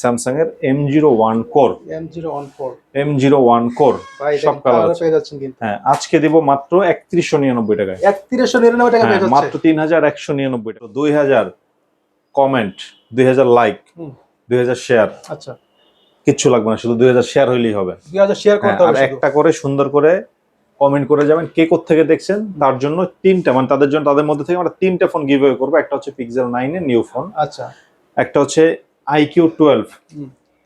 Samsung এর M zero one core M zero one four M zero one core সব colour পেয়ে যাচ্ছেন কিন্তু। হ্যাঁ আজকে দিব মাত্র একত্রিশশো নিরানব্বই টাকায়। একত্রিশশো নিরানব্বই টাকা হ্যাঁ, মাত্র তিন হাজার একশো নিরানব্বই টাকা। দুই হাজার কমেন্ট দুই হাজার লাইক। দুই হাজার শেয়ার আচ্ছা। কিচ্ছু লাগবে না শুধু দুই হাজার শেয়ার হইলেই হবে। দুই হাজার শেয়ার হ্যাঁ, করতে হবে একটা করে সুন্দর করে কমেন্ট করে যাবেন কে থেকে দেখছেন? তার জন্য তিনটা মানে তাদের জন্য তাদের মধ্যে থেকে আমরা তিনটা ফোন গিভ করব। একটা হচ্ছে পিক্সেল নাইন এর নিউ ফোন আচ্ছা। একটা হচ্ছে আইকিউ টুয়েলভ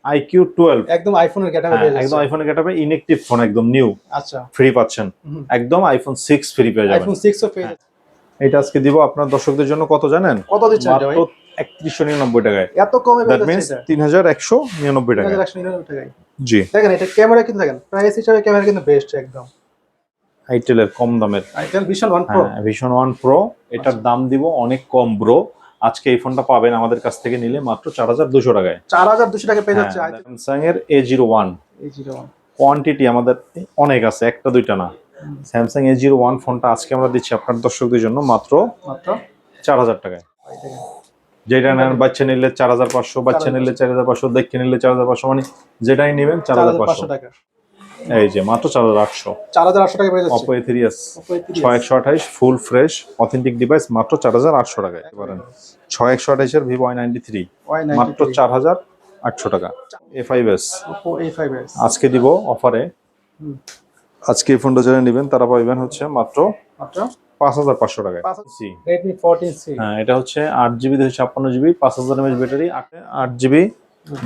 আইকিউ টুয়েলভ একদম আইফোনের ক্যাটাগরি একদম যাচ্ছে আইফোনে গেটাবে ইনএক্টিভ ফোন একদম নিউ আচ্ছা। ফ্রি পাচ্ছেন। একদম আইফোন সিক্স ফ্রি পেয়ে যাবেন। আইফোন সিক্সও পেয়ে হ্যাঁ। এটা আজকে দিব আপনার দর্শকদের জন্য কত জানেন? কত দিচ্ছেন ভাই একত্রিশশো নিরানব্বই টাকায়। এত কমে দ্যাট মিনস তিন হাজার একশো নিরানব্বই টাকায়। জি। দেখেন এটা ক্যামেরা কিন্তু দেখেন প্রাইস হিসাবে ক্যামেরা কিন্তু বেস্ট একদম। আইটেলের কম দামের। Itel vision one pro vision one pro এটার দাম দিব অনেক কম ব্রো আজকে এই ফোনটা পাবেন আমাদের কাছ থেকে নিলে মাত্র চার হাজার দুশো টাকায় চার হাজার দুশো টাকা পেয়ে হ্যাঁ, যাচ্ছে স্যামসাং এর এ জিরো ওয়ান কোয়ান্টিটি আমাদের অনেক আছে একটা দুইটা না স্যামসাং এ জিরো ওয়ান ফোনটা আজকে আমরা দিচ্ছি আপনার দর্শকদের জন্য মাত্র মাত্র চার হাজার টাকায় যেটা নেন বাচ্চা নিলে চার হাজার পাঁচশো বাচ্চা নিলে চার হাজার পাঁচশো দেখে নিলে চার হাজার পাঁচশো মানে যেটাই নেবেন চার হাজার পাঁচশো টাকা এই যে মাত্র চার হাজার আটশো চার হাজার আটশো টাকা পেয়ে যাচ্ছে অপো এ থ্রি এস ছয় একশো আঠাইশ ফুল ফ্রেশ অথেন্টিক ডিভাইস মাত্র চার হাজার আটশো টাকায় পারেন ছয় একশো আঠাইশের ভিভো আই নাইনটি থ্রি। মাত্র চার হাজার আটশো টাকা। এ ফাইভ এস Oppo A5s আজকে দিব অফারে। আজকে এই ফোনটা যারা নেবেন তারা পাইবেন হচ্ছে মাত্র পাঁচ হাজার পাঁচশো টাকায়। 14C হ্যাঁ এটা হচ্ছে আট জিবি দুশো ছাপ্পান্ন জিবি পাঁচ হাজার এমএচ ব্যাটারি আট জিবি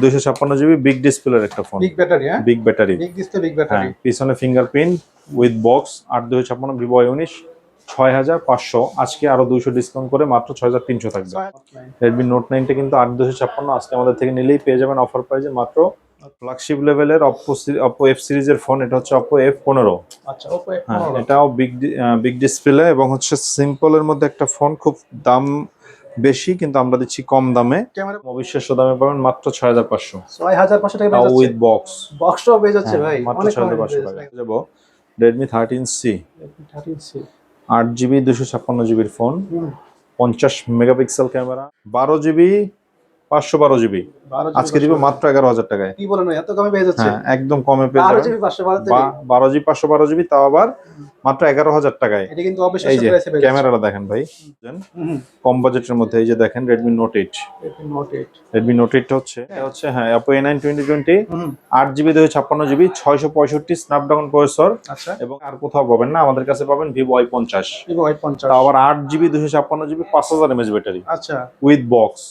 দুশো ছাপ্পান্ন জিবি বিগ ডিসপ্লের একটা phone big battery big battery big display big battery পিছনে ফিঙ্গারপ্রিন্ট উইথ বক্স আট দুশো ছাপ্পান্ন ভিভো উনিশ ছয় হাজার পাঁচশো। আজকে আরও দুশো ডিসকাউন্ট করে মাত্র ছয় হাজার তিনশো থাকবে। রেডমি নোট নাইনটা কিন্তু আট দুশো ছাপ্পান্ন। আজকে আমাদের থেকে নিলেই পেয়ে যাবেন অফার প্রাইজে মাত্র ফ্ল্যাগশিপ লেভেলের অপো অপো এফ সিরিজের ফোন এটা হচ্ছে অপো এফ পনেরো। আচ্ছা হ্যাঁ এটাও বিগ বিগ ডিসপ্লে এবং হচ্ছে সিম্পলের মধ্যে একটা ফোন খুব দাম বেশি কিন্তু আমরা দিচ্ছি কম দামে। অবিশ্বাস্য দামে পাবেন মাত্র ছয় হাজার পাঁচশো। ছয় হাজার পাঁচশো টাকা উইথ বক্স বক্সটাও পেয়ে যাচ্ছে ভাই। মাত্র ছয় হাজার পাঁচশো টাকা। যাব। Redmi thirteen C Redmi 13C আট জিবি দুশো ছাপ্পান্ন জিবির ফোন পঞ্চাশ মেগাপিক্সেল ক্যামেরা বারো জিবি পাঁচশো বারো জিবি 12 আজকে দিব মাত্র এগারো হাজার টাকায়। কি বলেন এত কমে পেয়ে যাচ্ছে হ্যাঁ একদম কমে পেয়ে পাঁচশো বারো জিবি পাঁচশো বারো জিবি তাও আবার মাত্র এগারো হাজার টাকায়। এই যে যাচ্ছে ক্যামেরাটা দেখেন ভাই। কম বাজেটের মধ্যে এই যে দেখেন Redmi note eight Redmi Note 8 Redmi note এইটটা হচ্ছে হচ্ছে হ্যাঁ Oppo A nine twenty twenty আট জিবি দুশো ছাপ্পান্ন জিবি ছয়শো পঁয়ষট্টি স্ন্যাপড্রাগন প্রসেসর আচ্ছা। এবং আর কোথাও পাবেন না আমাদের কাছে পাবেন ভিভো আই পঞ্চাশ। Vivo Y50 তাও আবার আট জিবি দুশো ছাপ্পান্ন জিবি পাঁচ হাজার এমএচ ব্যাটারি। আচ্ছা। উইথ বক্স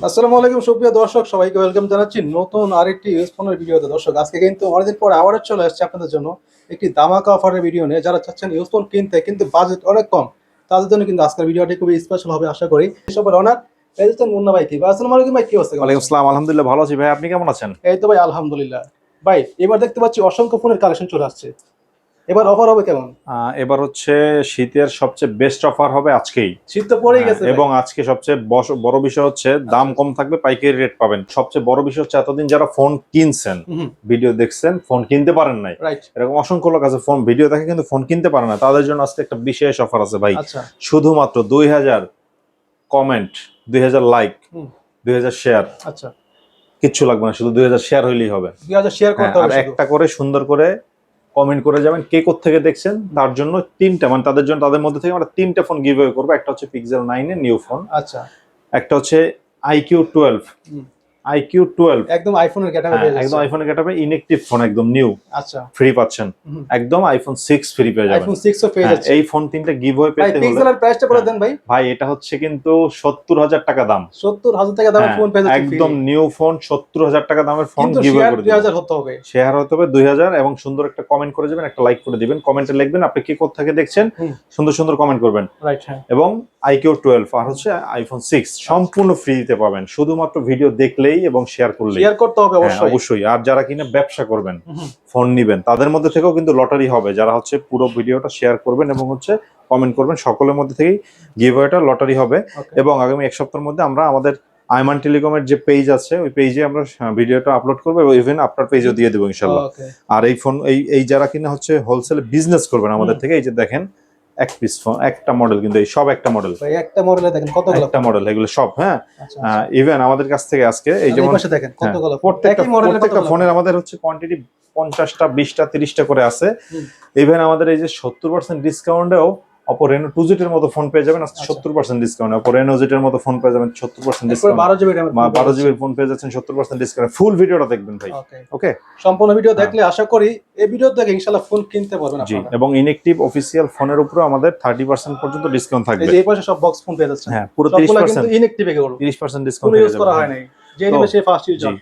আসসালামু আলাইকুম সুপ্রিয় দর্শক সবাইকে ওয়েলকাম জানাচ্ছি নতুন আরেকটি ইউজ ফোনের ভিডিওতে। দর্শক আজকে কিন্তু অনেকদিন পর আবারও চলে আসছে আপনাদের জন্য একটি দামাকা অফারের ভিডিও নিয়ে। যারা চাচ্ছেন ইউজ ফোন কিনতে কিন্তু বাজেট অনেক কম তাদের জন্য কিন্তু আজকের ভিডিওটি খুবই স্পেশাল হবে আশা করি। সবার অনার এজিস্টান মুন্না ভাই কি? আসসালামু আলাইকুম ভাই কি অবস্থা? ওয়ালাইকুম আসসালাম আলহামদুলিল্লাহ ভালো আছি ভাই। আপনি কেমন আছেন? এই তো ভাই আলহামদুলিল্লাহ। ভাই এবার দেখতে পাচ্ছি অসংখ্য ফোনের কালেকশন চলে আসছে। এবার অফার হবে কেমন? এবার হচ্ছে শীতের সবচেয়ে বেস্ট অফার হবে আজকেই। শীত তো পড়েই গেছে হ্যাঁ, এবং আজকে সবচেয়ে বড় বিষয় হচ্ছে দাম কম থাকবে পাইকারি রেট পাবেন। সবচেয়ে বড় বিষয় হচ্ছে এতদিন যারা ফোন কিনছেন ভিডিও দেখছেন ফোন কিনতে পারেন নাই। এরকম অসংখ্য লোক আছে ফোন ভিডিও দেখে কিন্তু ফোন কিনতে পারে না। তাদের জন্য আজকে একটা বিশেষ অফার আছে ভাই। আচ্ছা। শুধুমাত্র দুই হাজার কমেন্ট দুই হাজার লাইক দুই হাজার শেয়ার আচ্ছা। কিচ্ছু লাগবে না শুধু দুই হাজার শেয়ার হইলেই হবে। দুই হাজার শেয়ার হ্যাঁ, করতে হবে একটা করে সুন্দর করে কমেন্ট করে যাবেন কে থেকে দেখছেন তার জন্য তিনটা মানে তাদের জন্য তাদের মধ্যে থেকে আমরা তিনটা ফোন গিভ করব। একটা হচ্ছে পিক্সেল নাইন এর নিউ ফোন আচ্ছা। একটা হচ্ছে আইকিউ টুয়েলভ। আইকিউ টুয়েলভ একদম আইফোনের ক্যাটাগরি একদম যাচ্ছে। আইফোনে কেটাবে ইনএক্টিভ ফোন একদম নিউ আচ্ছা। ফ্রি পাচ্ছেন। একদম আইফোন সিক্স ফ্রি পেয়ে যাবেন। আইফোন 6 ও পেয়ে হ্যাঁ, যাচ্ছে। এই ফোন তিনটা গিভ হয়ে পেতে হলে পিক্সেলের প্রাইসটা বলে হ্যাঁ। দেন ভাই। ভাই এটা হচ্ছে কিন্তু সত্তর হাজার টাকা দাম। 70000 টাকা দামের হ্যাঁ, ফোন পেয়ে যাচ্ছে একদম নিউ ফোন সত্তর হাজার টাকা দামের ফোন গিভ শেয়ার করে দিবেন। 2000 হতে হবে। শেয়ার হতে হবে দুই হাজার এবং সুন্দর একটা কমেন্ট করে যাবেন একটা লাইক করে দিবেন। কমেন্টে লিখবেন আপনি কি থেকে দেখছেন। সুন্দর সুন্দর কমেন্ট করবেন। রাইট হ্যাঁ। এবং আইকিউ টুয়েলভ আর হচ্ছে আইফোন সিক্স সম্পূর্ণ ফ্রিতে পাবেন। শুধুমাত্র ভিডিও দেখলেই এবং শেয়ার করলেই। শেয়ার করতে হবে হ্যাঁ, অবশ্যই। অবশ্যই। আর যারা কিনা ব্যবসা করবেন ফোন নিবেন তাদের মধ্যে থেকেও কিন্তু লটারি হবে। যারা হচ্ছে পুরো ভিডিওটা শেয়ার করবেন এবং হচ্ছে কমেন্ট করবেন সকলের মধ্যে থেকেই গিভওয়েটা লটারি হবে। এবং আগামী এক সপ্তাহের মধ্যে আমরা আমাদের আইমান টেলিকমের যে পেজ আছে ওই পেজে আমরা ভিডিওটা আপলোড করব এবং ইভেন আপনার পেজও দিয়ে দেবো ইনশাল্লাহ আর এই ফোন এই এই যারা কিনা হচ্ছে হোলসেল বিজনেস করবেন আমাদের থেকে এই যে দেখেন এক পিস ফোন একটা মডেল কিন্তু এই সব একটা মডেল একটা মডেলে দেখেন কতগুলো একটা মডেল এগুলো সব হ্যাঁ? আচ্ছা ইভেন আমাদের কাছ থেকে আজকে এই যেমন দেখেন হ্যাঁ, কতগুলো প্রত্যেকটা একই প্রত্যেকটা ফোনের আমাদের হচ্ছে কোয়ান্টিটি পঞ্চাশটা বিশটা তিরিশটা করে আছে। ইভেন আমাদের এই যে সত্তর পার্সেন্ট ডিসকাউন্টেও অপো রেনো টু জিটের মতো ফোন পেয়ে যাবেন আচ্ছা। সত্তর পার্সেন্ট ডিসকাউন্ট অপো রেনো জিটের মতো ফোন পেয়ে যাবেন সত্তর পার্সেন্ট ডিসকাউন্ট বারো জিবি বারো জিবির ফোন পেয়ে যাচ্ছেন সত্তর পার্সেন্ট ডিসকাউন্ট ফুল ভিডিওটা দেখবেন ভাই। ওকে সম্পূর্ণ ভিডিও হ্যাঁ। দেখলে আশা করি এই ভিডিও দেখে ইনশাআল্লাহ ফোন কিনতে পারবেন জি এবং ইনএক্টিভ অফিসিয়াল ফোনের উপরে আমাদের থার্টি পার্সেন্ট পর্যন্ত ডিসকাউন্ট থাকবে। এই পাশে সব বক্স ফোন পেয়ে যাচ্ছেন। হ্যাঁ পুরো তিরিশ পার্সেন্ট ইনএক্টিভ তিরিশ পার্সেন্ট ডিসকাউন্ট ইউজ করা হয় নাই।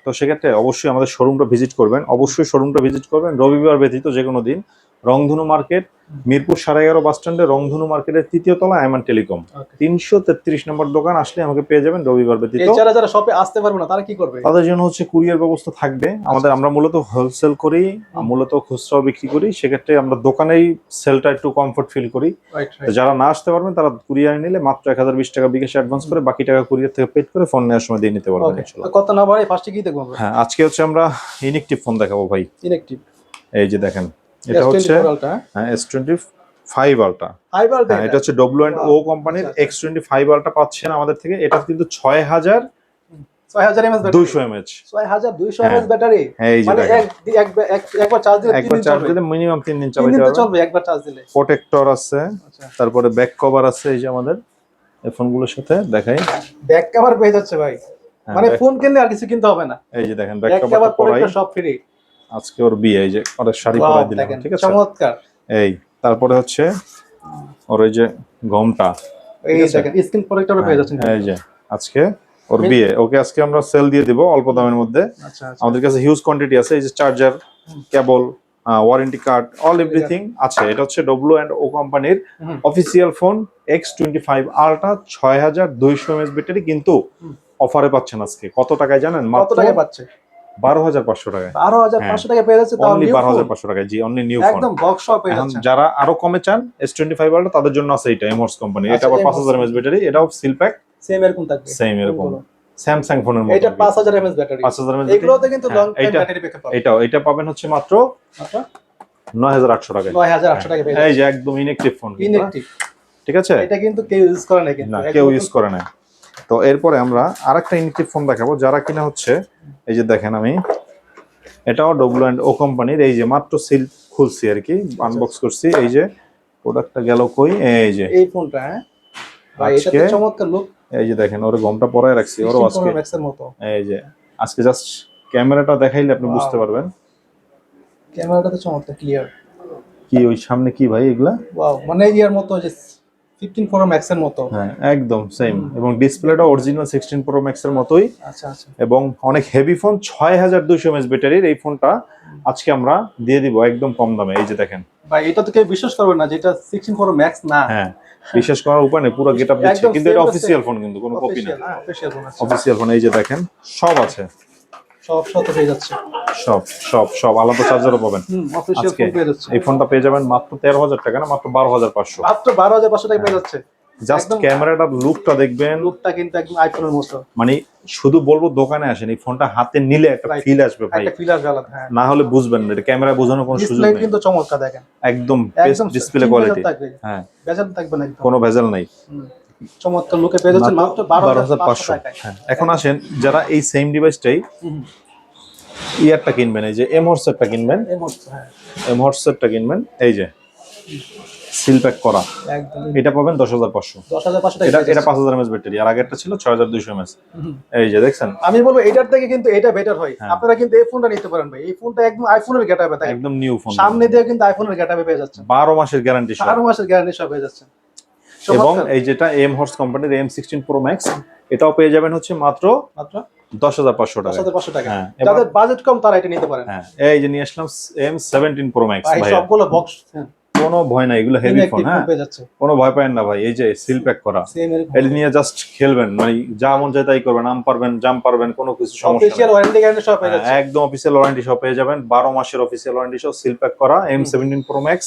তো সেক্ষেত্রে অবশ্যই আমাদের শোরুমটা ভিজিট করবেন। অবশ্যই শোরুমটা ভিজিট করবেন। রবিবার ব্যতীত যে কোনো দিন। রংধনু মার্কেট মিরপুর সাড়ে এগারো বাস স্ট্যান্ডে রংধনু মার্কেটের তৃতীয় তলা আইমান টেলিকম। তিনশো তেত্রিশ নম্বর দোকান আসলে আমাকে পেয়ে যাবেন রবিবার ব্যতীত। যারা শপে আসতে পারবে না তারা কি করবে? তাদের জন্য হচ্ছে কুরিয়ার ব্যবস্থা থাকবে। আমাদের আমরা মূলত হোলসেল করি মূলত খুচরাও বিক্রি করি। সেক্ষেত্রে আমরা দোকানেই সেলটা একটু কমফোর্ট ফিল করি। যারা না আসতে পারবেন তারা কুরিয়ার নিলে মাত্র এক হাজার বিশ টাকা বিকাশে অ্যাডভান্স করে বাকি টাকা কুরিয়ার থেকে পেড করে ফোন নেওয়ার সময় দিয়ে নিতে পারবেন কত না বাড়ে ফার্স্টে কি দেখব হ্যাঁ আজকে হচ্ছে আমরা ইনেকটিভ ফোন দেখাবো ভাই। ইনএক্টিভ এই যে দেখেন এটা হচ্ছে আলটা এস টোয়েন্টি ফাইভ আলটা হ্যাঁ এটা হচ্ছে ডব্লিউ অ্যান্ড ও কোম্পানির। এক্স টোয়েন্টি ফাইভ আলটা পাচ্ছেন আমাদের থেকে। এটা কিন্তু ছয় হাজার 6000 এমএস দুইশো এমএচ 6200 হ্যাঁ। MAh battery. এই যে মানে প্রোটেক্টর আছে। আচ্ছা। তারপরে ব্যাক কভার আছে এই যে আমাদের এই ফোনগুলোর সাথে দেখাই। ব্যাক কভার পেয়ে যাচ্ছে ভাই। হ্যাঁ, মানে ফোন কিনলে আর কিছু কিনতে হবে না। এই যে দেখেন ব্যাক কভার সব ফ্রি আজকে ওর বিয়ে এই যে ওর শাড়ি পরাই দিলাম ঠিক আছে? চমৎকার। এই তারপরে হচ্ছে ওর ওই যে গমটা এই? দেখেন স্ক্রিন প্রোটেক্টর পেয়ে যাচ্ছেন এই যে আজকে ওর বিয়ে ওকে আজকে আমরা সেল দিয়ে দিব অল্প দামের মধ্যে। আচ্ছা আচ্ছা। আমাদের কাছে হিউজ কোয়ান্টিটি আছে এই যে charger cable warranty card all everything আছে। এটা হচ্ছে ডব্লু অ্যান্ড ও কোম্পানির। Official phone X twenty five ultra ছয় হাজার দুইশো এমএস ব্যাটারি কিন্তু। অফারে পাচ্ছেন আজকে। কত টাকায় জানেন? কত মাত্র টাকা পাচ্ছে? বারো হাজার পাঁচশো টাকায়। বারো হাজার পাঁচশো টাকা পেয়ে যাচ্ছে অনলি বারো হাজার পাঁচশো টাকায় জি অনলি নিউ একদম বক্স সহ পেয়ে যাচ্ছে। যারা আরও কমে চান এস টোয়েন্টি ফাইভ তাদের জন্য আছে এটা এমোর্স কোম্পানি এটা আচ্ছা, আবার পাঁচ হাজার এমএস ব্যাটারি এটাও সিল প্যাক সেম এরকম থাকবে। সেম এরকম। স্যামসাং ফোনের মতো। এটা পাঁচ হাজার এমএস ব্যাটারি পাঁচ হাজার এমএস এগুলোতে কিন্তু লং হ্যাঁ, টাইম ব্যাটারি ব্যাকআপ এটাও এটা পাবেন হচ্ছে মাত্র নয় হাজার আটশো টাকায়। নয় হাজার আটশো টাকা এই যে একদম ইনএক্টিভ ফোন ঠিক আছে? এটা কিন্তু কেউ ইউজ করে না কিন্তু। কেউ ইউজ করে না তো এরপরে আমরা আরেকটা ইনএক্টিভ ফোন দেখাবো যারা কিনা হচ্ছে এই যে দেখেন আমি এটাও ডব্লু অ্যান্ড ও কোম্পানির এই যে মাত্র সিল খুলছি আর কি আনবক্স করছি এই যে প্রোডাক্টটা গেল কই এই যে। এই ফোনটা হ্যাঁ? ভাই এটা তো চমৎকার লুক এই যে দেখেন ওর গমটা পরায় রাখছি ওরও আজকে। এই যে আজকে জাস্ট ক্যামেরাটা দেখাইলে আপনি বুঝতে পারবেন। ক্যামেরাটা তো চমৎকার ক্লিয়ার কি ওই সামনে কি ভাই এগুলা? ওয়াও মানে ইয়ার মতো যে 15 প্রো ম্যাক্স এর মতো? হ্যাঁ একদম সেম এবং ডিসপ্লেটা অরিজিনাল সিক্সটিন প্রো ম্যাক্স এর মতোই। আচ্ছা আচ্ছা। এবং অনেক হেভি ফোন ছয় হাজার দুইশো এমএস ব্যাটারির এই ফোনটা আজকে আমরা দিয়ে দিব একদম কম দামে। এই যে দেখেন। ভাই এটা তো কেউ বিশ্বাস করবে না যে এটা 16 প্রো ম্যাক্স না। হ্যাঁ বিশ্বাস করার উপায় নেই পুরো গেট আপ দিচ্ছে। কিন্তু এটা অফিসিয়াল ফোন কিন্তু কোনো কপি না। অফিশিয়াল অফিশিয়াল ফোন আছে। অফিসিয়াল ফোন এই যে দেখেন সব আছে। সব সাথে পেয়ে যাচ্ছে। সব সব সব আলাদা চার্জারও পাবেন। আজকে এই ফোনটা পেয়ে যাবেন মাত্র তেরো হাজার টাকা না মাত্র বারো হাজার পাঁচশো। মাত্র 12500 টাকা পেয়ে যাচ্ছে। জাস্ট ক্যামেরাটার লুকটা দেখবেন। লুকটা কিন্তু একদম আইফোনের মতো। মানে শুধু বলব দোকানে আসেন এই ফোনটা হাতে নিলে একটা ফিল আসবে ভাই। একটা ফিলার গালাত হ্যাঁ। না হলে বুঝবেন না এটা ক্যামেরা বোঝানোর কোনো সুযোগ নেই। কিন্তু চমৎকার দেখেন। একদম একদম ডিসপ্লে কোয়ালিটি থাকবে। হ্যাঁ। বেজাল থাকবে না কোনো ভেজাল নাই। চমৎকার লুকে পেয়ে যাচ্ছে মাত্র বারো হাজার পাঁচশো টাকায়। হ্যাঁ। এখন আসেন যারা এই সেম ডিভাইসটাই ইয়ারটা কিনবেন এই যে এম হর্সেরটা কিনবেন। হ্যাঁ। এম হর্সেরটা কিনবেন এই যে সিল প্যাক করা। একদম। এটা পাবেন দশ হাজার পাঁচশো। এটা এটা। পাঁচ হাজার এমএস ব্যাটারি আর আগেরটা ছিল ছয় হাজার দুইশো এমএস। এই যে দেখছেন? আমি বলব এটার থেকে কিন্তু এটা বেটার হয়। হ্যাঁ। আপনারা কিন্তু এই ফোনটা নিতে পারেন ভাই। এই ফোনটা একদম আইফোনের গেট থাকে একদম নিউ ফোন সামনে দিয়ে কিন্তু আইফোনের গেট পেয়ে যাচ্ছে বারো মাসের গ্যারান্টি আরও মাসের গ্যারান্টি সব পেয়ে যাচ্ছে এবং এই যেটা এম হর্স কোম্পানির এম সিক্সটিন প্রো ম্যাক্স এটাও পেয়ে যাবেন হচ্ছে মাত্র মাত্র? দশ হাজার পাঁচশো টাকা। পাঁচশো টাকা। হ্যাঁ যাদের বাজেট কম তারা এটা নিতে পারেন। হ্যাঁ এই যে নিয়ে আসলাম এম সেভেন্টিন প্রো ম্যাক্স সবগুলো বক্স কোনো ভয় নাই এগুলো হেভি ফোন হ্যাঁ। কোনো ভয় পাবেন না ভাই এই যে সিল প্যাক করা। এটা নিয়ে জাস্ট খেলবেন মানে যা মন চায় তাই করবেন আম পারবেন জাম পারবেন কোনো কিছু সমস্যা অফিশিয়াল নেই ওয়ারেন্টি গ্যারান্টি সব পেয়ে হ্যাঁ, যাচ্ছে। একদম অফিসিয়াল ওয়ারেন্টি সহ পেয়ে যাবেন বারো মাসের অফিসিয়াল ওয়ারেন্টি সহ সিল প্যাক করা এম সেভেন্টিন প্রো ম্যাক্স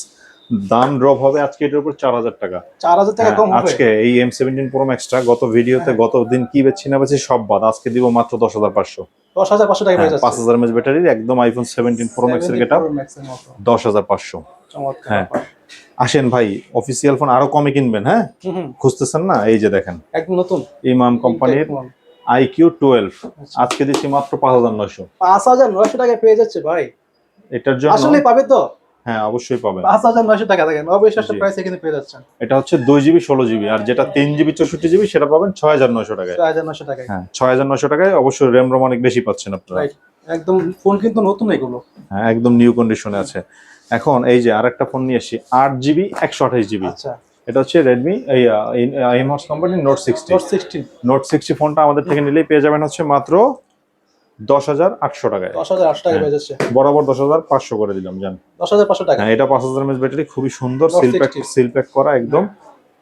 দাম ড্রপ হবে আজকে এটার উপর চার হাজার টাকা। চার হাজার টাকা হ্যাঁ, কম হবে? আজকে এই এম সেভেন্টিন প্রো ম্যাক্সটা গত ভিডিওতে হ্যাঁ। গত দিন কি বেচছি না বেচছি সব বাদ। আজকে দিব মাত্র দশ হাজার পাঁচশো। দশ হাজার পাঁচশো টাকা যাচ্ছে। পাঁচ হাজার এমএচ ব্যাটারির একদম আইফোন সেভেন্টিন প্রো ম্যাক্সের 17 গেটা। দশ হাজার পাঁচশো। হ্যাঁ। আসেন ভাই অফিসিয়াল ফোন আরও কমে কিনবেন হ্যাঁ? খুঁজতেছেন না? এই যে দেখেন। একদম নতুন। ইমাম কোম্পানির। আইকিউ টুয়েলভ আচ্ছা। আজকে দিচ্ছি মাত্র পাঁচ হাজার নয়শো। পাঁচ হাজার নয়শো টাকায় পেয়ে যাচ্ছে ভাই। এটার জন্য আসলে পাবে তো? হ্যাঁ অবশ্যই পাবেন। পাঁচ হাজার নয়শো টাকা দেখেন অবিশ্বাস্য। প্রাইসে কিন্তু পেয়ে যাচ্ছেন। এটা হচ্ছে দুই জিবি ষোলো জিবি আর যেটা তিন জিবি চৌষট্টি জিবি সেটা পাবেন ছয় হাজার নয়শো টাকায়। ছয় হাজার নয়শো টাকায়। হ্যাঁ ছয় হাজার নয়শো টাকায় অবশ্যই র্যাম রোম অনেক বেশি পাচ্ছেন আপনারা. একদম ফোন কিন্তু নতুন এগুলো। হ্যাঁ একদম নিউ কন্ডিশনে আছে। এখন এই যে আরেকটা ফোন নিয়ে এসেছি আট জিবি একশো আঠাশ জিবি। আচ্ছা। এটা হচ্ছে রেডমি এই এমহার্স কোম্পানির note sixty note sixteen note sixty ফোনটা আমাদের থেকে নিলেই পেয়ে যাবেন হচ্ছে মাত্র দশ হাজার আটশো টাকায়। দশ হাজার আটশো টাকা হ্যাঁ। বরাবর দশ হাজার পাঁচশো করে দিলাম জান। দশ হাজার পাঁচশো টাকা? হ্যাঁ এটা পাঁচ হাজার এমএস ব্যাটারি খুবই সুন্দর সিল প্যাক সিল প্যাক করা একদম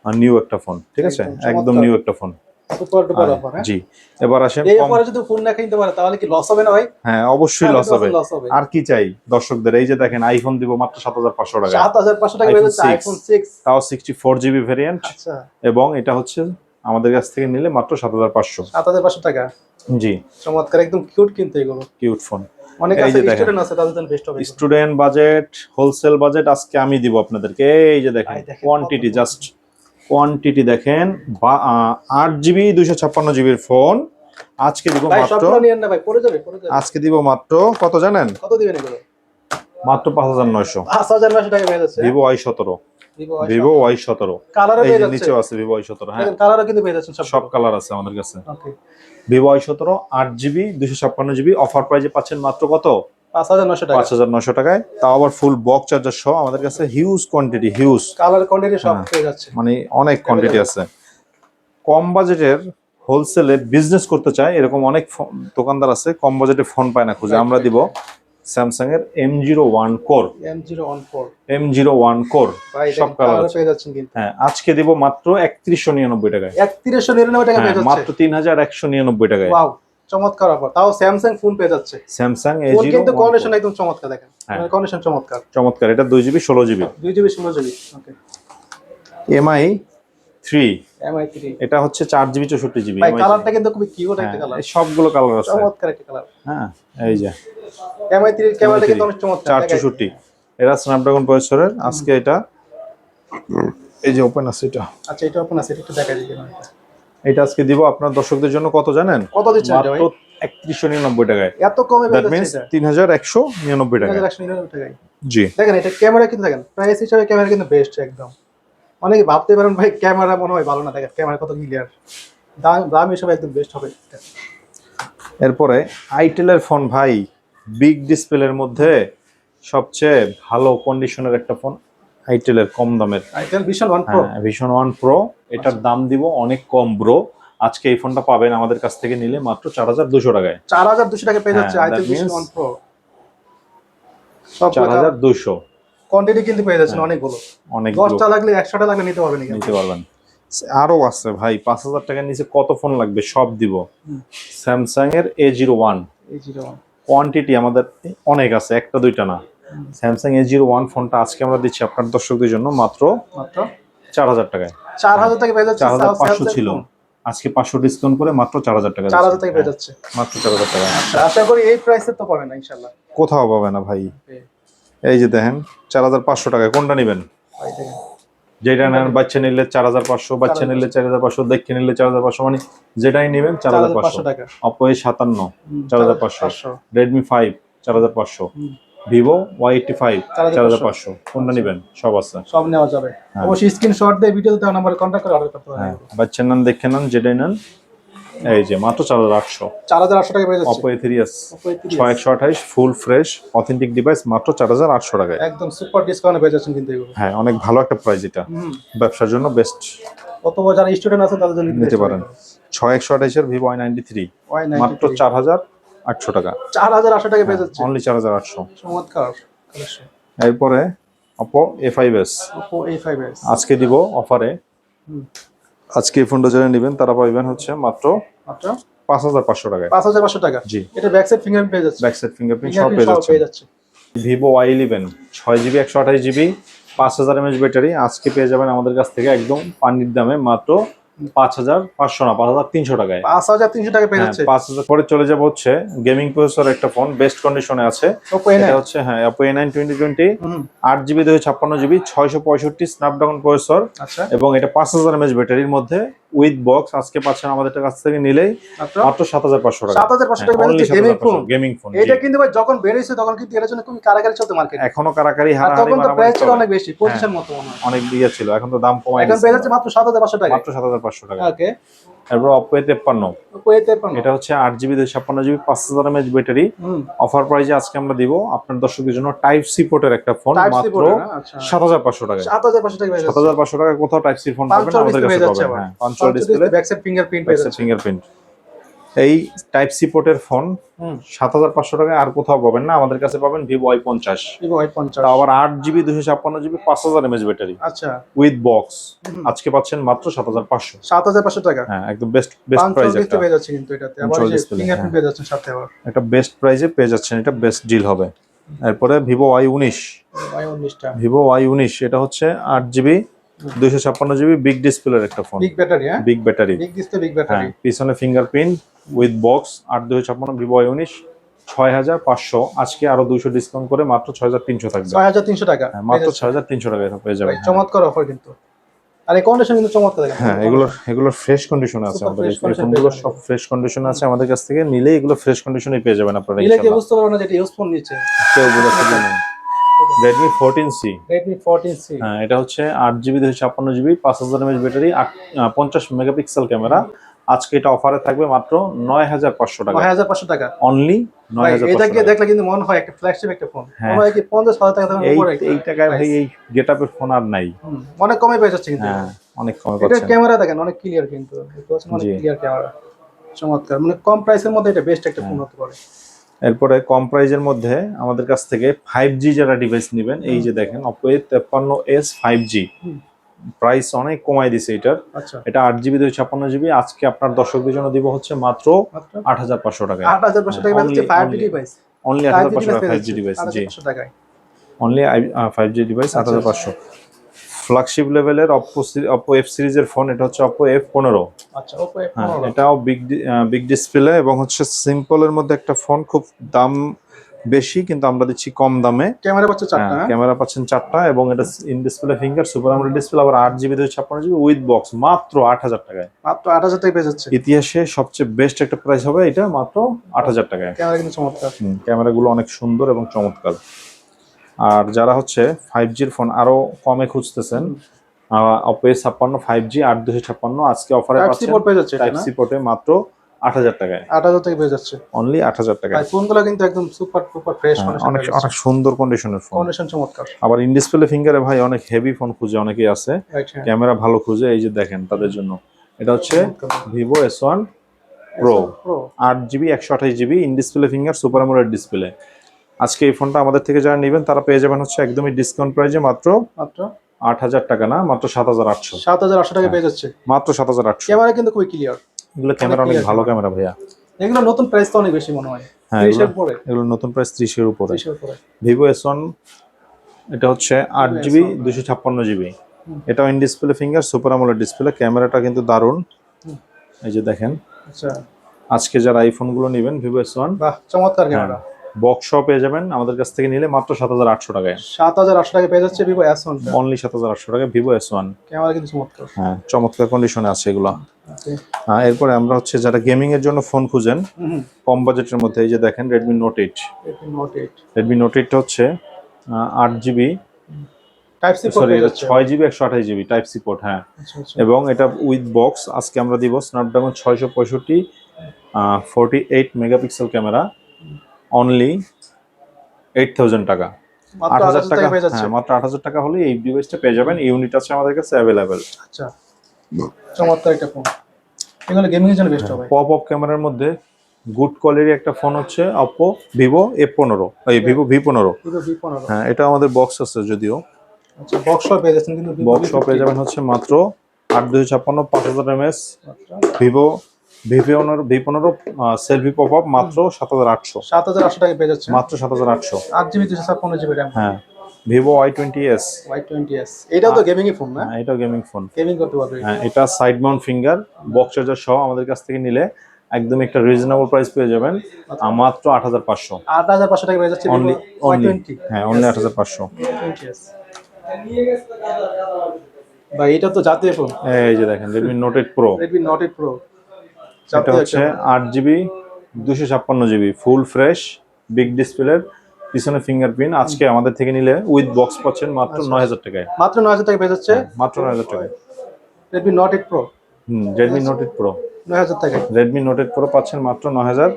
নিউ একটা ফোন ঠিক আছে? একদম নিউ একটা ফোন হ্যাঁ? জি এবার আসেন এই কম- অফারে যদি ফোন না কিনতে পারে তাহলে কি লস হবে না ভাই? হ্যাঁ অবশ্যই লস হবে। আর কি চাই? দর্শকদের এই যে দেখেন আইফোন দিব মাত্র সাত হাজার পাঁচশো টাকা। সাত হাজার পাঁচশো টাকা পেয়ে 6 তাও সিক্সটি ফোর জিবি ভেরিয়েন্ট আচ্ছা। এবং এটা হচ্ছে আমাদের কাছ থেকে নিলে মাত্র সাত হাজার পাঁচশো। সাত হাজার পাঁচশো টাকা। জি। চমৎকার একদম কিউট কিন্তু এগুলো। কিউট ফোন অনেক আছে স্টুডেন্ট আছে তাদের জন্য বেস্ট হবে স্টুডেন্ট বাজেট হোলসেল বাজেট আজকে আমি দিব আপনাদেরকে। এই যে দেখেন কোয়ান্টিটি জাস্ট কোয়ান্টিটি দেখেন। আট জিবি দুইশো ছাপ্পান্ন জিবির ফোন আজকে দিব মাত্র আজকে দিব মাত্র কত জানেন? কত দিবেন এগুলো? মাত্র পাঁচ হাজার নয়শো। পাঁচ হাজার নয়শো টাকা পেয়ে যাচ্ছে ভিভো ওয়াই সতেরো। ভিভো ওয়াই সতেরো। যাচ্ছে নিচেও আছে ভিভো ওয়াই সতেরো হ্যাঁ। কালারও কিন্তু পেয়ে যাচ্ছেন সব কালার আছে আমাদের কাছে। ভিভো সতেরো আট জিবি দুশো ছাপ্পান্ন জিবি অফার প্রাইজে পাচ্ছেন মাত্র কত? পাঁচ হাজার নয়শো টাকা। পাঁচ হাজার নশো টাকায়। তাও আবার ফুল বক্স চার্জার সহ আমাদের কাছে huge quantity huge colour quantity সব হ্যাঁ। পেয়ে যাচ্ছে। মানে অনেক কোয়ান্টিটি আছে। কম বাজেটের হোলসেলে বিজনেস করতে চায় এরকম অনেক দোকানদার আছে কম বাজেটে ফোন পায় না খুঁজে আমরা দিব। স্যামসাং এর M zero one core M zero one four M zero one core ভাই সব কালার পেয়ে যাচ্ছেন কিন্তু। হ্যাঁ আজকে দিব মাত্র একত্রিশশো নিরানব্বই টাকায়। একত্রিশশো নিরানব্বই টাকা পেয়ে হ্যাঁ, মাত্র তিন হাজার একশো নিরানব্বই টাকায়। ওয়াও চমৎকার অফার তাও স্যামসাং ফোন পেয়ে যাচ্ছে। স্যামসাং এ ফোন জিরো কিন্তু কন্ডিশন একদম চমৎকার দেখেন। হ্যাঁ। কন্ডিশন চমৎকার। চমৎকার এটা দুই জিবি ষোলো জিবি। দুই জিবি ষোলো GB okay Mi three Mi three এটা হচ্ছে চার জিবি চৌষট্টি জিবি কালারটা কিন্তু খুবই কিউট একটা কালার সবগুলো কালার আছে। চমৎকার একটা কালার হ্যাঁ এই যে। এমআই থ্রির ক্যামেরাটা কিন্তু অনেক চমৎকার চার চৌষট্টি। এরা স্ন্যাপড্রাগন প্রসেসরের আজকে এটা এই যে ওপেন আছে এটা। আচ্ছা এটা আপনার আছে একটু দেখা এটা আজকে দিব আপনার দর্শকদের জন্য। কত জানেন? কত দিচ্ছেন এটা মাত্র একত্রিশশো নিরানব্বই টাকায়। এত কমে দ্যাট মিনস এটা। তিন হাজার একশো নিরানব্বই টাকা 3199 টাকায়। জি। দেখেন এটা ক্যামেরা কিন্তু দেখেন প্রাইস হিসাবে ক্যামেরা কিন্তু বেস্ট একদম। অনেকে ভাবতে পারেন ভাই ক্যামেরা মনে হয় ভালো না দেখেন ক্যামেরা কত ক্লিয়ার দাম দাম হিসাবে একদম বেস্ট হবে। এরপরে আইটেলের ফোন ভাই বিগ ডিসপ্লের মধ্যে সবচেয়ে ভালো কন্ডিশনের একটা ফোন আইটেলের কম দামের। আইটেল ভিশন ওয়ান প্রো হ্যাঁ ভিশন ওয়ান প্রো এটার দাম দিব অনেক কম ব্রো আজকে এই ফোনটা পাবেন আমাদের কাছ থেকে নিলে মাত্র চার হাজার দুশো টাকায়। চার হাজার দুশো টাকা পেয়ে যাচ্ছে হ্যাঁ, itel that vision one pro চার হাজার দুশো। কোয়ান্টিটি কিন্তু পেয়ে যাচ্ছেন হ্যাঁ। অনেকগুলো। অনেক দশটা লাগলে একশোটা লাগলে নিতে পারবেন নিতে পারবেন। আরও আছে ভাই পাঁচ হাজার টাকার নিচে কত ফোন লাগবে? সব দিব। স্যামসাং এর এ জিরো ওয়ান কোয়ান্টিটি আমাদের অনেক আছে একটা দুইটা না। স্যামসাং এ জিরো ওয়ান ফোনটা আজকে আমরা দিচ্ছি আপনার দর্শকদের জন্য মাত্র মাত্র চার হাজার টাকায়। চার হাজার টাকা পেয়ে যাচ্ছে চার হাজার পাঁচশো ছিল। আজকে পাঁচশো ডিসকাউন্ট করে মাত্র চার হাজার টাকা চার হাজার। টাকা পেয়ে হ্যাঁ, যাচ্ছে মাত্র চার হাজার টাকা আচ্ছা, আশা করি এই প্রাইসে তো পাবেন না ইনশাল্লাহ কোথাও পাবে না ভাই। এই যে দেখেন চার হাজার পাঁচশো টাকায় কোনটা নেবেন যেটা নেন বাচ্চা নিলে চার হাজার পাঁচশো বাচ্চা নিলে চার হাজার পাঁচশো দেখে নিলে চার হাজার পাঁচশো মানে যেটাই নেবেন চার হাজার পাঁচশো টাকা অপো এ সাতান্ন চার হাজার পাঁচশো। রেডমি ফাইভ চার হাজার পাঁচশো ভিভো ওয়াই এইটটি ফাইভ চার হাজার পাঁচশো কোনটা নেবেন সব আছে সব নেওয়া যাবে হ্যাঁ। অবশ্যই স্ক্রিনশট দিয়ে ভিডিও দেওয়া নাম্বারে কন্ট্যাক্ট করে অর্ডার করতে হ্যাঁ পারেন বাচ্চার নেন দেখে নেন যেটাই নেন এই যে মাত্র চার হাজার আটশো। চার হাজার আটশো টাকা পেয়ে যাচ্ছে। অপো এ থ্রি এস ছয় একশো আঠাইশ ফুল ফ্রেশ অথেন্টিক ডিভাইস মাত্র চার হাজার আটশো টাকায়। একদম সুপার ডিসকাউন্টে পেয়ে যাচ্ছেন কিন্তু হ্যাঁ অনেক ভালো একটা প্রাইস এটা। ব্যবসার জন্য বেস্ট অথবা যারা স্টুডেন্ট আছে তাদের জন্য নিতে পারেন। ছয় একশো আঠাইশের ভিভো ওয়াই নাইনটি থ্রি মাত্র চার হাজার আটশো টাকা। চার হাজার আটশো টাকা পেয়ে যাচ্ছে অনলি চার হাজার আটশো। চমৎকার কালেকশন এরপরে Oppo A five S Oppo A five S আজকে দিব অফারে। আজকে এই ফোনটা যারা নেবেন তারা পাবেন হচ্ছে মাত্র মাত্র পাঁচ হাজার পাঁচশো টাকায়। পাঁচ হাজার পাঁচশো টাকা। জি। এটা ব্যাক সাইড ফিঙ্গারপ্রিন্ট পেয়ে যাচ্ছে। ব্যাক সাইড ফিঙ্গারপ্রিন্ট সব পেয়ে যাচ্ছে। ভিভো ওয়াই ইলেভেন ছয় জিবি একশো আঠাশ জিবি পাঁচ হাজার এমএচ ব্যাটারি। আজকে পেয়ে যাবেন আমাদের কাছ থেকে একদম পানির দামে মাত্র পাঁচ হাজার পাঁচশো না পাঁচ হাজার তিনশো টাকায়। পাঁচ হাজার তিনশো টাকা পেয়ে হ্যাঁ, যাচ্ছে। পাঁচ হাজার। পরে চলে যাব হচ্ছে গেমিং প্রসেসর একটা ফোন বেস্ট কন্ডিশনে আছে। এটা হচ্ছে হ্যাঁ Oppo A nine twenty twenty আট জিবি দুই ছাপ্পান্ন জিবি ছয়শো পঁয়ষট্টি স্ন্যাপড্রাগন প্রসেসর আচ্ছা। এবং এটা পাঁচ হাজার এমএচ ব্যাটারির মধ্যে। উইথ বক্স আজকে পাচ্ছেন আমাদের কাছ থেকে নিলেই মাত্র সাত হাজার পাঁচশো টাকা। সাত হাজার পাঁচশো টাকা গেমিং ফোন গেমিং ফোন এটা কিন্তু ভাই যখন বেরিয়েছে তখন কিন্তু এর জন্য খুবই কারাগারি চলতে মার্কেট এখনও কারাকারি হারা তখন তো প্রাইস ছিল অনেক বেশি পজিশন মতো অনেক দিয়ে ছিল এখন তো দাম কমে এখন পেয়ে মাত্র সাত হাজার পাঁচশো টাকা মাত্র সাত হাজার পাঁচশো টাকা ওকে। তারপর অপো এ তেপ্পান্ন। এটা হচ্ছে আট জিবি দুই ছাপ্পান্ন জিবি পাঁচ হাজার এমএচ ব্যাটারি। অফার প্রাইজে আজকে আমরা দিব আপনার দর্শকদের জন্য টাইপ সি পোর্টের একটা ফোন মাত্র আচ্ছা। সাত হাজার পাঁচশো টাকা সাত হাজার পাঁচশো টাকা সাত হাজার পাঁচশো টাকা কোথাও টাইপ সি ফোন পাবেন আমাদের কাছে পাবেন হ্যাঁ। পাঁচশো ডিসপ্লে ফিঙ্গারপ্রিন্ট ফিঙ্গারপ্রিন্ট এই টাইপ সি পোর্টের ফোন সাত হাজার পাঁচশো টাকায় আর কোথাও পাবেন না। আমাদের কাছে পাবেন ভিভো আই পঞ্চাশ। ভিভো ওয়াই পঞ্চাশ। আবার আট জিবি দুশো ছাপ্পান্ন জিবি পাঁচ হাজার এমএচ ব্যাটারি আচ্ছা। উইথ বক্স আজকে পাচ্ছেন মাত্র সাত হাজার পাঁচশো। সাত হাজার পাঁচশো টাকা? হ্যাঁ একদম বেস্ট বেস্ট প্রাইস একটা। পেয়ে যাচ্ছে কিন্তু এটাতে। আবার ফিঙ্গারপ্রিন্ট হ্যাঁ। পেয়ে সাথে আবার। একটা বেস্ট প্রাইসে পেয়ে যাচ্ছেন। এটা বেস্ট ডিল হবে। এরপরে ভিভো ওয়াই উনিশ। ভিভো ওয়াই উনিশ এটা হচ্ছে আট জিবি দুইশো ছাপ্পান্ন জিবি বিগ ডিসপ্লের একটা ফোন বিগ ব্যাটারি হ্যাঁ? Big battery big display big battery পিছনে ফিঙ্গারপ্রিন্ট উইথ বক্স আট দুইশো ছাপ্পান্ন ভিভো উনিশ ছয় হাজার পাঁচশো। আজকে আরও দুইশো ডিসকাউন্ট করে মাত্র ছয় হাজার তিনশো থাকবে। ছয় হাজার তিনশো টাকা। হ্যাঁ, মাত্র ছয় হাজার তিনশো টাকায় পেয়ে ভাই, চমৎকার অফার কিন্তু। আর এই কন্ডিশন কিন্তু চমৎকার হ্যাঁ এগুলো এগুলো ফ্রেশ কন্ডিশন আছে আমাদের। এই ফোনগুলো সব ফ্রেশ কন্ডিশন আছে আমাদের কাছ থেকে। নিলে এগুলো ফ্রেশ কন্ডিশনে পেয়ে যাবেন আপনারা নিলে কি বুঝতে পারব না যে এটা ইউজফোন নিচ্ছে। কেউ বোঝাতে পারবেন Redmi fourteen C Redmi fourteen C হ্যাঁ এটা হচ্ছে আট জিবি দুশো ছাপ্পান্ন জিবি পাঁচ হাজার এমএচ ব্যাটারি পঞ্চাশ মেগাপিক্সেল ক্যামেরা। আজকে এটা অফারে থাকবে মাত্র নয় হাজার পাঁচশো টাকা। নয় হাজার পাঁচশো টাকা। অনলি এটা গিয়ে দেখলে কিন্তু মনে হয় একটা ফ্ল্যাগশিপ একটা ফোন হ্যাঁ। মনে হয় কি পঞ্চাশ হাজার টাকা এই উপরে টাকায় ভাই এই গেট আপের ফোন আর নাই। অনেক কমে পেয়ে যাচ্ছে কিন্তু। হ্যাঁ অনেক কমে ক্যামেরা দেখেন অনেক ক্লিয়ার কিন্তু। অনেক ক্লিয়ার ক্যামেরা চমৎকার। মানে কম প্রাইসের মধ্যে এটা বেস্ট একটা ফোন হ্যাঁ। হতে পারে। এরপরে কম প্রাইজের মধ্যে আমাদের কাছ থেকে ফাইভ জি যারা ডিভাইস নেবেন এই যে দেখেন অপো তেপ্পান্ন এস ফাইভ জি। প্রাইস অনেক কমাই দিছে এটার। আচ্ছা। এটা আট জিবি দুই ছাপ্পান্ন জিবি আজকে আপনার দর্শকদের জন্য দিব হচ্ছে মাত্র আট হাজার পাঁচশো টাকায়। আট হাজার পাঁচশো টাকা অনলি আট হাজার পাঁচশো টাকা five G. Device G only five G device আট হাজার পাঁচশো। ফ্ল্যাগশিপ লেভেলের অপো অপো এফ সিরিজের ফোন এটা হচ্ছে অপো এফ পনেরো। আচ্ছা হ্যাঁ এটাও বিগ বিগ ডিসপ্লে এবং হচ্ছে সিম্পলের মধ্যে একটা ফোন খুব দাম বেশি কিন্তু আমরা দিচ্ছি কম দামে। ক্যামেরা পাচ্ছে চারটা? হ্যাঁ? ক্যামেরা পাচ্ছেন চারটা এবং এটা in display finger super AMOLED display আবার আট জিবি দুই ছাপ্পান্ন জিবি উইথ বক্স মাত্র আট হাজার টাকায়। মাত্র আট হাজার টাকা পেয়ে যাচ্ছে। ইতিহাসে সবচেয়ে বেস্ট একটা প্রাইস হবে এটা মাত্র আট হাজার টাকায়। ক্যামেরা কিন্তু চমৎকার। ক্যামেরাগুলো অনেক সুন্দর এবং চমৎকার। আর যারা হচ্ছে ফাইভ জির ফোন আরও কমে খুঁজতেছেন অপো ছাপ্পান্ন ফাইভ জি আট দুশো ছাপ্পান্ন আজকে অফারে পাচ্ছেন। টাইপ সি পোর্টে মাত্র আট হাজার টাকায়। আট হাজার টাকা পেয়ে যাচ্ছে। অনলি আট হাজার ভাই ফোনগুলো কিন্তু একদম সুপার সুপার ফ্রেশ হ্যাঁ, অনেক অনেক সুন্দর কন্ডিশনের ফোন কন্ডিশন চমৎকার। আবার ইন ডিসপ্লে ফিঙ্গারে ভাই অনেক হেভি ফোন খুঁজে অনেকেই আছে। হ্যাঁ। ক্যামেরা ভালো খুঁজে এই যে দেখেন তাদের জন্য। এটা হচ্ছে ভিভো এস ওয়ান প্রো আট জিবি একশো আঠাশ GB in display finger super AMOLED display আজকে এই ফোনটা আমাদের থেকে যারা নেবেন তারা পেয়ে যাবেন হচ্ছে একদমই ডিসকাউন্ট প্রাইজে মাত্র মাত্র? আট হাজার টাকা না মাত্র সাত হাজার আটশো। সাত হাজার আটশো টাকা পেয়ে যাচ্ছে। মাত্র সাত হাজার আটশো। ক্যামেরা কিন্তু খুবই ক্লিয়ার এগুলো ক্যামেরা অনেক ভালো ক্যামেরা ভাইয়া। এগুলো নতুন প্রাইস তো অনেক বেশি মনে হয়। হ্যাঁ এগুলো- এগুলো নতুন প্রাইস ত্রিশের উপরে। ভিভো এস ওয়ান এটা হচ্ছে আট জিবি দুশো ছাপ্পান্ন জিবি এটাও in display finger super AMOLED display ক্যামেরাটা কিন্তু দারুণ। এই যে দেখেন। আচ্ছা। আজকে যারা আইফোনগুলো নেবেন ভিভো এস ওয়ান বাহ চমৎকার ক্যামেরা বক্স পেয়ে যাবেন আমাদের কাছ থেকে নিলে মাত্র সাত হাজার আটশো টাকায়। সাত হাজার আটশো টাকা পেয়ে যাচ্ছে ভিভো এস ওয়ান অনলি সাত হাজার আটশো টাকায় ভিভো এস ওয়ান ক্যামেরা কিন্তু চমৎকার। হ্যাঁ চমৎকার কন্ডিশনে আছে এগুলো। এরপরে আমরা হচ্ছে যারা গেমিং এর জন্য ফোন খুঁজেন কম বাজেটের মধ্যে এই যে দেখেন Redmi note eight Redmi note eight এইটটা হচ্ছে আট জিবি টাইপ সি সরি এটা ছয় জিবি একশো আঠাশ জিবি টাইপ সি পোর্ট হ্যাঁ। আচ্ছা আচ্ছা। এবং এটা উইথ বক্স আজকে আমরা দিব স্ন্যাপড্রাগন ছয়শো পঁয়ষট্টি forty eight megapixel camera only eight thousand টাকা। আট হাজার টাকা হ্যাঁ মাত্র আট হাজার টাকা হলে এই ডিভাইসটা পেয়ে যাবেন। ইউনিট আছে আমাদের কাছে অ্যাভেলেবেল আচ্ছা। চমৎকার একটা ফোন এগুলো গেমিং এর জন্য বেস্ট হবে পপ আপ ক্যামেরার মধ্যে গুড কোয়ালিটির একটা ফোন হচ্ছে অপো ভিভো এ পনেরো এই ভিভো ভি পনেরো ভিভো হ্যাঁ এটা আমাদের বক্স আছে যদিও। আচ্ছা বক্স শপ পেয়ে যাচ্ছেন কিন্তু বক্স শপ পেয়ে যাবেন হচ্ছে মাত্র আট দুই ছাপ্পান্ন পাঁচ হাজার এমএস। ভিভো ভি পনেরো ভি পনেরো সেলফি পপ আপ মাত্র সাত হাজার আটশো। সাত হাজার আটশো টাকা পেয়ে যাচ্ছে মাত্র সাত হাজার আটশো। আট জিবি দুশো ছাপ্পান্ন জিবি র্যাম হ্যাঁ। Vivo Y twenty S Y twenty S এটাও তো গেমিং এর ফোন না? এটাও গেমিং ফোন গেমিং করতে পারবে। হ্যাঁ এটা side mount finger box charger সহ আমাদের কাছ থেকে নিলে একদম একটা রিজনেবল প্রাইস পেয়ে যাবেন। আহ, মাত্র আট হাজার পাঁচশো। আট হাজার পাঁচশো টাকা পেয়ে যাচ্ছে অনলি অনলি হ্যাঁ অনলি আট হাজার পাঁচশো। ভাই এটা তো জাতীয় ফোন এই যে দেখেন Redmi note eight pro Redmi note eight pro এটা হচ্ছে আট জিবি দুশো ছাপ্পান্ন জিবি ফুল ফ্রেশ বিগ ডিসপ্লের পিছনে ফিঙ্গারপ্রিন্ট আজকে আমাদের থেকে নিলে উইথ বক্স পাচ্ছেন মাত্র নয় হাজার টাকায়। মাত্র নয় হাজার টাকা পেয়ে যাচ্ছে? মাত্র নয় হাজার টাকায়। রেডমি নট এইট প্রো হুম রেডমি নোট এইট প্রো নয় হাজার টাকায়। রেডমি নোট এইট প্রো পাচ্ছেন মাত্র নয় হাজার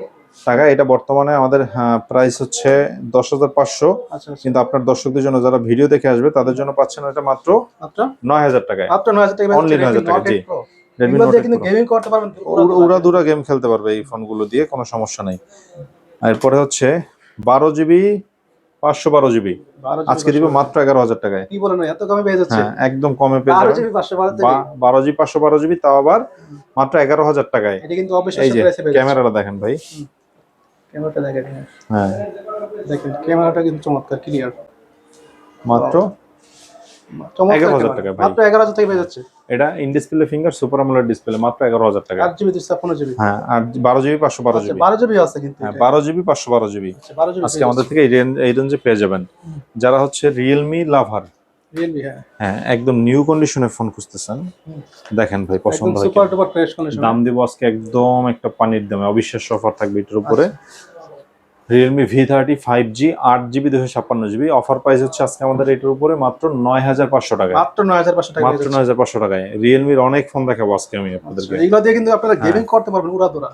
টাকা এটা বর্তমানে আমাদের প্রাইস হচ্ছে দশ হাজার পাঁচশো। কিন্তু আপনার দর্শকদের জন্য যারা ভিডিও দেখে আসবে তাদের জন্য পাচ্ছেন এটা মাত্র মাত্র? নয় হাজার টাকায়। মাত্র নয় হাজার টাকা যাচ্ছে 9,000 টাকা, জি। রেডমি নোট কিন্তু গেমিং করতে পারবেন উড়া দুরা গেম খেলতে পারবে এই ফোনগুলো দিয়ে কোনো সমস্যা নেই। এরপরে হচ্ছে বারো জিবি পাঁচশো বারো জিবি আজকে দিবে মাত্র এগারো হাজার টাকায়। কি বলেন এত কমে পেয়ে যাচ্ছে। হ্যাঁ একদম কমে পেয়ে পাঁচশো বারো জিবি পাঁচশো বারো জিবি তাও আবার মাত্র এগারো হাজার টাকায়। এটা কিন্তু এই অবশ্যই যে ক্যামেরাটা দেখেন ভাই। ক্যামেরাটা দেখেন। হ্যাঁ। হ্যাঁ দেখেন ক্যামেরাটা কিন্তু চমৎকার ক্লিয়ার মাত্র চমৎকার 11,000 টাকা মাত্র এগারো হাজার টাকা পেয়ে যাচ্ছে। এটা in display finger super display মাত্র এগারো হাজার টাকা। আট জিবি দুশো ছাপ্পান্ন জিবি হ্যাঁ আর বারো জিবি পাঁচশো বারো আচ্ছা জিবি বারো জিবি আছে কিন্তু হ্যাঁ বারো জিবি পাঁচশো বারো জিবি আচ্ছা, আজকে আমাদের থেকে এই রেঞ্জ এই রেঞ্জে পেয়ে যাবেন। যারা হচ্ছে রিয়েলমি লাভার হ্যাঁ। হ্যাঁ একদম নিউ কন্ডিশনের ফোন খুঁজতেছেন। দেখেন ভাই পছন্দ হয় দাম দিব আজকে একদম একটা পানির দামে। অবিশ্বাস্য অফার থাকবে এটার উপরে। আচ্ছা। Realme V thirty five G আট জিবি দুশো ছাপ্পান্ন জিবি অফার প্রাইস হচ্ছে আজকে আমাদের এটার উপরে মাত্র নয় হাজার পাঁচশো টাকায়। মাত্র নয় হাজার পাঁচশো টাকা মাত্র নয় হাজার পাঁচশো টাকায়। রিয়েলমির অনেক ফোন দেখাবো আজকে আমি আপনাদেরকে। আচ্ছা, এগুলো দিয়ে কিন্তু আপনারা হ্যাঁ। গেমিং করতে পারবেন উড়া দুরা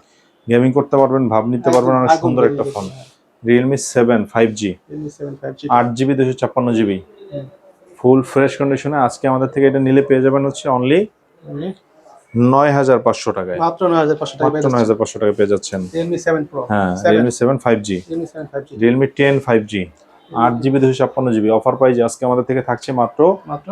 গেমিং করতে পারবেন ভাব নিতে পারবেন অনেক সুন্দর একটা ফোন হ্যাঁ। Realme seven five G Realme 7 5G আট জিবি দুশো ছাপ্পান্ন জিবি ফুল ফ্রেশ কন্ডিশনে আজকে আমাদের থেকে এটা নিলে পেয়ে যাবেন হচ্ছে অনলি। নয় হাজার পাঁচশো টাকায়। মাত্র নয় হাজার পাঁচশো টাকা পেয়ে নয় হাজার পাঁচশো টাকা পেয়ে যাচ্ছেন। রিয়েলমি সেভেন প্রো হ্যাঁ Realme seven five G Realme ten five G আট জিবি দুশো ছাপ্পান্ন জিবি অফার প্রাইস আজকে আমাদের থেকে থাকছে মাত্র মাত্র?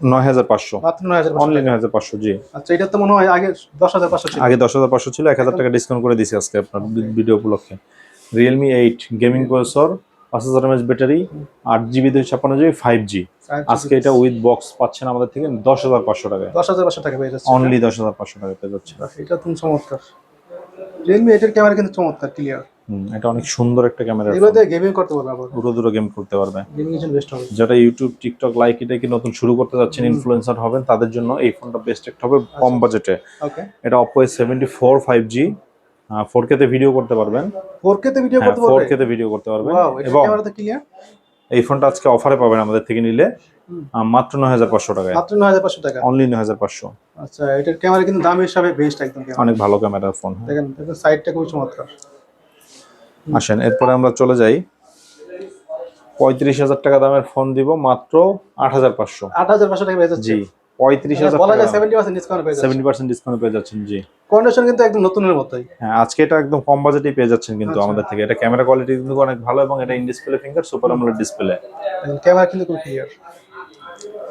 নয় হাজার পাঁচশো। মাত্র নয় হাজার পাঁচশো অনলি নয় হাজার পাঁচশো জি। আচ্ছা এটা তো মনে হয় আগে দশ হাজার পাঁচশো ছিল। আগে দশ হাজার পাঁচশো ছিল এক হাজার টাকা ডিসকাউন্ট করে দিছি আজকে আপনার ভিডিও উপলক্ষে। রিয়েলমি এইট গেমিং প্রসেসর পাঁচ হাজার এমএচ ব্যাটারি আট জিবি দুশো ছাপ্পান্ন জিবি ফাইভ জি আজকে এটা উইথ বক্স পাচ্ছেন আমাদের থেকে দশ হাজার পাঁচশো টাকায়। দশ হাজার পাঁচশো টাকা পেয়ে যাচ্ছে অনলি দশ হাজার পাঁচশো টাকা পেয়ে যাচ্ছে এটা তুমি চমৎকার। রিয়েলমি এটার ক্যামেরা কিন্তু চমৎকার ক্লিয়ার এটা অনেক সুন্দর একটা ক্যামেরা এগুলো দিয়ে গেমিং করতে পারবে আবার। পুরো দুটো গেম করতে পারবে। গেমিং এর বেস্ট হবে। যারা ইউটিউব টিকটক লাইক এটা কি নতুন শুরু করতে যাচ্ছেন ইনফ্লুয়েন্সার হবেন তাদের জন্য এই ফোনটা বেস্ট একটা হবে কম বাজেটে ওকে এটা Oppo A seventy four four K তে ভিডিও করতে পারবেন। ফোর কে তে ভিডিও করতে ফোর পারবে কে তে ভিডিও করতে পারবেন। এবং ক্লিয়ার এই ফোনটা আজকে অফারে পাবেন আমাদের থেকে নিলে। মাত্র নয় হাজার পাঁচশো টাকায়। মাত্র নয় হাজার পাঁচশো টাকা? অনলি নয় হাজার পাঁচশো। আচ্ছা এটার ক্যামেরা কিন্তু দাম হিসাবে বেস্ট একদম অনেক ভালো ক্যামেরার ফোন দেখেন সাইডটা খুবই চমৎকার। আসেন এরপরে আমরা চলে যাই। পঁয়ত্রিশ হাজার টাকা দামের ফোন দিব মাত্র আট হাজার পাঁচশো। আট হাজার পাঁচশো টাকা জি। পঁয়ত্রিশ হাজার বলা যায় সেভেন্টি পার্সেন্ট ডিসকাউন্ট পেয়ে সেভেন্টি পার্সেন্ট ডিসকাউন্ট পেয়ে যাচ্ছেন জি। কন্ডিশন কিন্তু একদম নতুনের মতোই। হ্যাঁ আজকে এটা একদম কম বাজেটেই পেয়ে যাচ্ছেন কিন্তু আচ্ছা। আমাদের থেকে। এটা ক্যামেরা কোয়ালিটি কিন্তু অনেক ভালো এবং এটা in display finger super display camera কিন্তু খুব ক্লিয়ার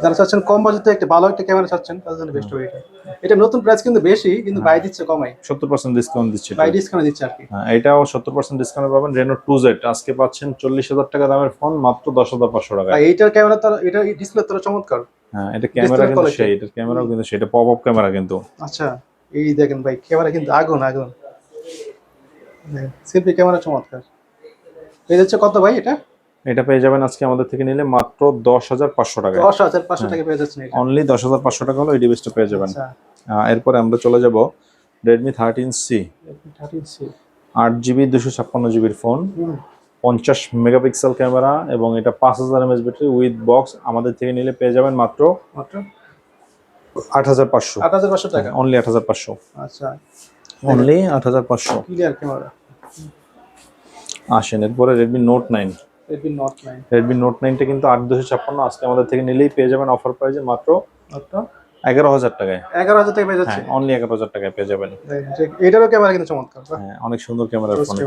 যারা চাচ্ছেন কম বাজেটে একটা ভালো একটা ক্যামেরা চাচ্ছেন তাদের জন্য বেস্ট হবে এটা। এটা নতুন প্রাইস কিন্তু বেশি কিন্তু বাই দিচ্ছে কমাই। সত্তর পার্সেন্ট ডিসকাউন্ট দিচ্ছে। বাই ডিসকাউন্ট দিচ্ছে আর কি। হ্যাঁ, এটাও ডিসকাউন্ট পাবেন। আজকে পাচ্ছেন চল্লিশ হাজার টাকা দামের ফোন মাত্র দশ হাজার পাঁচশো টাকা এইটার ক্যামেরা তো এটা ডিসপ্লে তো চমৎকার। হ্যাঁ এটা ক্যামেরা কিন্তু সেই এটার ক্যামেরাও কিন্তু সেটা পপ আপ ক্যামেরা কিন্তু। আচ্ছা এই দেখেন ভাই ক্যামেরা কিন্তু আগুন আগুন। সেলফি ক্যামেরা চমৎকার। এই হচ্ছে কত ভাই এটা? এটা পেয়ে যাবেন আজকে আমাদের থেকে নিলে মাত্র দশ হাজার পাঁচশো টাকা দশ হাজার পাঁচশো টাকা পেয়ে যাচ্ছেন এটা। অনলি দশ হাজার পাঁচশো টাকা হলো এই ডিভাইসটা পেয়ে যাবেন। আচ্ছা। এরপরে আমরা চলে যাব Redmi thirteen C thirteen C আট জিবি দুশো ছাপ্পান্ন জিবির ফোন পঞ্চাশ মেগাপিক্সেল ক্যামেরা এবং এটা পাঁচ হাজার এমএস ব্যাটারি উইথ বক্স আমাদের থেকে নিলে পেয়ে যাবেন মাত্র মাত্র? আট হাজার পাঁচশো। আট হাজার পাঁচশো টাকা? অনলি আট হাজার পাঁচশো। আচ্ছা। অনলি আট হাজার পাঁচশো। ক্লিয়ার ক্যামেরা আসেন এরপরে Redmi note nine Redmi note nine Redmi note নাইনটা কিন্তু আট দুশো ছাপ্পান্ন আজকে আমাদের থেকে নিলেই পেয়ে যাবেন অফার প্রাইসে মাত্র মাত্র? এগারো হাজার টাকায়। এগারো হাজার টাকা পেয়ে যাচ্ছে? হ্যাঁ অনলি এগারো হাজার টাকায় পেয়ে যাবেন। এটারও ক্যামেরা কিন্তু চমৎকার হ্যাঁ অনেক সুন্দর camera phone.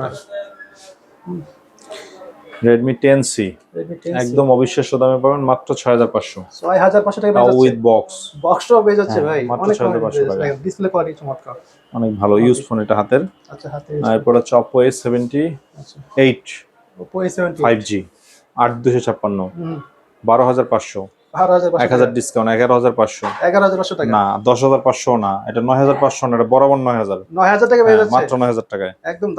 Redmi ten C Redmi 10C একদম অবিশ্বাস্য দামে পাবেন মাত্র ছয় হাজার পাঁচশো। ছয় হাজার পাঁচশো টাকা উইথ বক্স বক্সটাও পেয়ে যাচ্ছে হ্যাঁ, ভাই। মাত্র ছয় হাজার পাঁচশো টাকা। ডিসপ্লে কোয়ালিটি চমৎকার। অনেক ভালো ইউজ ফোন এটা হাতের। আচ্ছা হাতে এরপর হচ্ছে Oppo A seventy eight eight Oppo A70 five G আট দুশো ছাপ্পান্ন। বারো হাজার পাঁচশো। এক হাজার ডিসকাউন্ট এগারো হাজার পাঁচশো। এগারো হাজার পাঁচশো টাকা। না দশ হাজার পাঁচশো না এটা নয় হাজার পাঁচশো না এটা বরাবর নয় হাজার। নয় হাজার টাকা পেয়ে হ্যাঁ, মাত্র নয় হাজার টাকায় একদম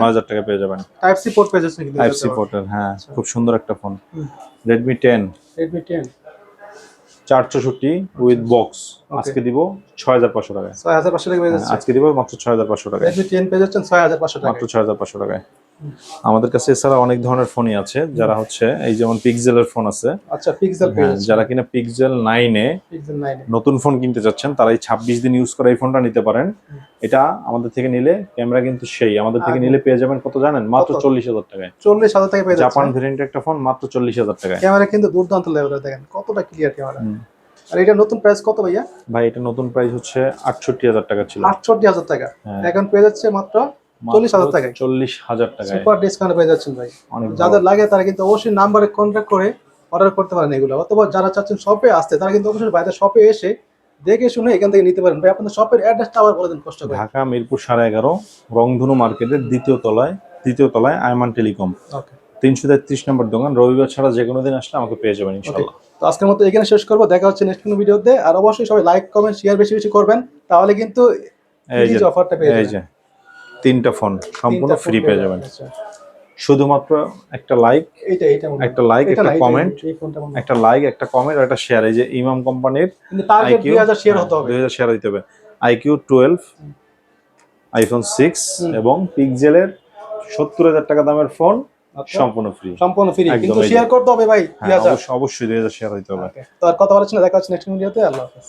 নয় হাজার টাকা পেয়ে যাবেন। টাইপ সি পোর্ট পেয়ে টাইপ সি পোর্টের হ্যাঁ খুব সুন্দর একটা phone Redmi ten Redmi ten চার চৌষট্টি উইথ বক্স আজকে দিব ছয় হাজার পাঁচশো টাকায়। ছয় হাজার পাঁচশো টাকা আজকে দিব মাত্র ছয় হাজার পাঁচশো রেডমি টেন পেয়ে যাচ্ছেন ছয় হাজার পাঁচশো টাকা মাত্র ছয় হাজার পাঁচশো টাকায়। আমাদের কাছে এছাড়া অনেক ধরনের ফোনই আছে যারা হচ্ছে এই যেমন পিক্সেলের ফোন আছে। আচ্ছা পিক্সেল হ্যাঁ, যারা কিনা পিক্সেল নাইনে নাইন নতুন ফোন কিনতে চাচ্ছেন তারা এই ছাব্বিশ দিন ইউজ করে এই ফোনটা নিতে পারেন। এটা আমাদের থেকে নিলে ক্যামেরা কিন্তু সেই আমাদের থেকে নিলে পেয়ে যাবেন কত জানেন? মাত্র চল্লিশ হাজার টাকায়। চল্লিশ হাজার টাকা পেয়ে জাপান যাচ্ছে ভেরিয়েন্টের একটা ফোন মাত্র চল্লিশ হাজার টাকায়। ক্যামেরা কিন্তু দুর্দান্ত লেভেলের দেখেন কতটা ক্লিয়ার ক্যামেরা আর এটা নতুন প্রাইস কত ভাইয়া? ভাই এটা নতুন প্রাইস হচ্ছে আটষট্টি হাজার টাকা ছিল। আটষট্টি হাজার টাকা। হ্যাঁ। এখন পেয়ে যাচ্ছে মাত্র চল্লিশ হাজার টাকায়। চল্লিশ হাজার টাকায়। সুপার ডিসকাউন্ট পেয়ে যাচ্ছেন ভাই। যাদের লাগে তারা কিন্তু অবশ্যই নাম্বারে কন্ট্যাক্ট করে অর্ডার করতে পারেন এগুলো। অথবা যারা চাচ্ছেন শপে আসতে তারা কিন্তু অবশ্যই বাইরে শপে এসে দেখে শুনে এখান থেকে নিতে পারেন। ভাই আপনাদের শপের অ্যাড্রেসটা আবার বলে দিন কষ্ট করে। ঢাকা মিরপুর সাড়ে এগারো রংধনু মার্কেটের দ্বিতীয় তলায় দ্বিতীয় তলায় আয়মান টেলিকম। তিনশো তেত্রিশ নম্বর দোকান। রবিবার ছাড়া যে কোনো দিন আসলে আমাকে পেয়ে যাবেন ইনশাল্লাহ তো আজকের মতো এখানে শেষ করব। দেখা হচ্ছে নেক্সট কোনো ভিডিওতে আর অবশ্যই সবাই লাইক কমেন্ট শেয়ার বেশি বেশি করবেন। তাহলে কিন্তু এই যে অফারটা পেয়ে যাবেন। তিনটা ফোন সম্পূর্ণ ফ্রি পেয়ে যাবেন আচ্ছা। শুধুমাত্র একটা লাইক হয়। একটা লাইক একটা কমেন্ট মনে হয়। একটা লাইক একটা কমেন্ট আর একটা শেয়ার এই যে ইমাম কোম্পানির টার্গেট শেয়ার হতে হবে। দুই হাজার শেয়ার দিতে হবে। আইকিউ টুয়েলভ আইফোন সিক্স এবং পিক্সেলের সত্তর হাজার টাকা দামের ফোন আচ্ছা। সম্পূর্ণ ফ্রি সম্পূর্ণ ফ্রি কিন্তু শেয়ার করতে হবে ভাই হ্যাঁ অবশ্যই অবশ্যই দুই হাজার শেয়ার দিতে হবে। তো আর কথা বলাচ্ছি না দেখা হচ্ছে নেক্সট ভিডিওতে আল্লাহ হাফেজ।